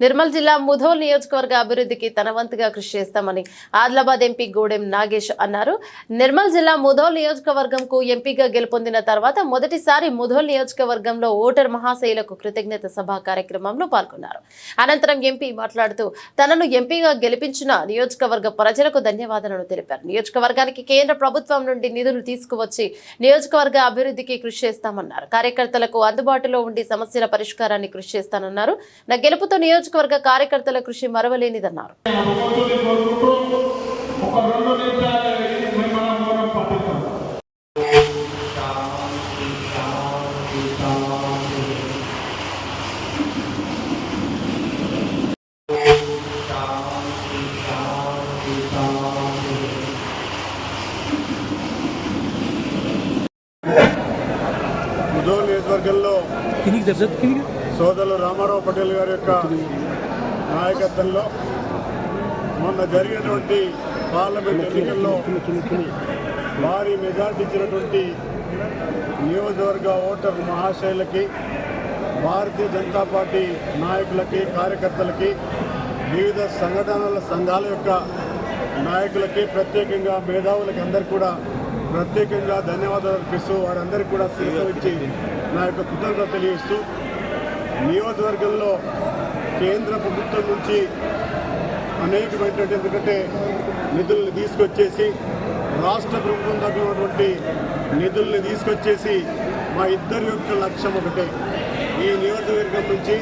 నిర్మల్ జిల్లా ముధోల్ నియోజకవర్గ అభివృద్ధికి తన వంతుగా కృషి చేస్తామని ఆదిలాబాద్ ఎంపీ గూడెం నాగేష్ అన్నారు. నిర్మల్ జిల్లా ముధోల్ నియోజకవర్గంకు ఎంపీగా గెలుపొందిన తర్వాత మొదటిసారి ముధోల్ నియోజకవర్గంలో ఓటర్ మహాశైలకు కృతజ్ఞత సభ కార్యక్రమంలో పాల్గొన్నారు. అనంతరం ఎంపీ మాట్లాడుతూ తనను ఎంపీగా గెలిపించిన నియోజకవర్గ ప్రజలకు ధన్యవాదాలను తెలిపారు. నియోజకవర్గానికి కేంద్ర ప్రభుత్వం నుండి నిధులు తీసుకువచ్చి నియోజకవర్గ అభివృద్ధికి కృషి చేస్తామన్నారు. కార్యకర్తలకు అందుబాటులో ఉండి సమస్యల పరిష్కారాన్ని కృషి చేస్తానన్నారు. నా గెలుపుతో నియోజక నియోజకవర్గ కార్యకర్తల కృషి మరవలేనిదన్నారు భగవంతుని కోరుకుంటూ ఒక రెండు నిమిషాలు మిమ్మల్ని మౌనం పాటిస్తాం ముదోల్ నియోజకవర్గంలో కిందికి జరగదు కిందికి సోదరులు రామారావు పటేల్ గారి యొక్క నాయకత్వంలో మొన్న జరిగినటువంటి పార్లమెంట్ ఎన్నికల్లో భారీ మెజార్టీ ఇచ్చినటువంటి నియోజకవర్గ ఓటర్ మహాశైలకి భారతీయ జనతా పార్టీ నాయకులకి కార్యకర్తలకి వివిధ సంఘటనల సంఘాల యొక్క నాయకులకి ప్రత్యేకంగా మేధావులకి అందరికీ కూడా ప్రత్యేకంగా ధన్యవాదాలు అర్పిస్తూ వారందరికీ కూడా స్వీకరించి నా యొక్క కృతజ్ఞత తెలియజేస్తూ నియోజకవర్గంలో కేంద్ర ప్రభుత్వం నుంచి అనేకమైనటువంటి ఎందుకంటే నిధుల్ని తీసుకొచ్చేసి రాష్ట్ర ప్రభుత్వం దగ్గర నిధుల్ని తీసుకొచ్చేసి మా ఇద్దరి యొక్క లక్ష్యం ఒకటే. ఈ నియోజకవర్గం నుంచి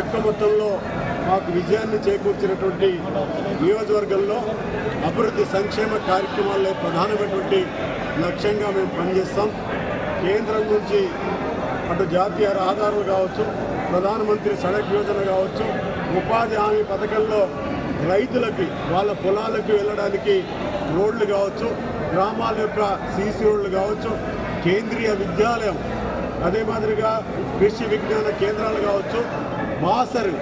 ఎక్కువ మొత్తంలో మాకు విజయాన్ని చేకూర్చినటువంటి నియోజకవర్గంలో అభివృద్ధి సంక్షేమ కార్యక్రమాల్లో ప్రధానమైనటువంటి లక్ష్యంగా మేము పనిచేస్తాం. కేంద్రం నుంచి అటు జాతీయ రహదారులు కావచ్చు ప్రధానమంత్రి సడక్ యోజన కావచ్చు ఉపాధి హామీ పథకంలో రైతులకి వాళ్ళ పొలాలకు వెళ్ళడానికి రోడ్లు కావచ్చు గ్రామాల యొక్క సీసీ రోడ్లు కావచ్చు కేంద్రీయ విద్యాలయం అదే మాదిరిగా కృషి విజ్ఞాన కేంద్రాలు కావచ్చు బాసరు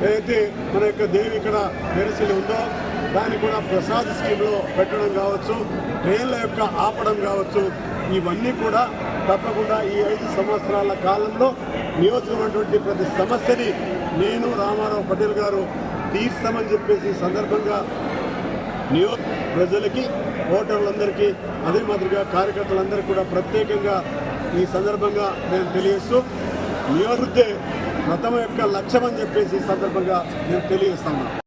ఏదైతే మన యొక్క దేవి ఇక్కడ మెరిసిలి ఉందో దాన్ని కూడా ప్రసాద్ స్కీమ్లో పెట్టడం కావచ్చు ట్రైన్ల యొక్క ఆపడం కావచ్చు ఇవన్నీ కూడా తప్పకుండా ఈ ఐదు సంవత్సరాల కాలంలో నియోజకమైనటువంటి ప్రతి సమస్యని నేను రామారావు పటేల్ గారు తీర్స్తామని చెప్పేసి సందర్భంగా నియో ప్రజలకి ఓటర్లందరికీ అదే మాదిరిగా కార్యకర్తలందరికీ కూడా ప్రత్యేకంగా ఈ సందర్భంగా నేను తెలియజేస్తూ నియోజకవర్గ మతం యొక్క లక్ష్యం అని చెప్పేసి సందర్భంగా నేను తెలియజేస్తాను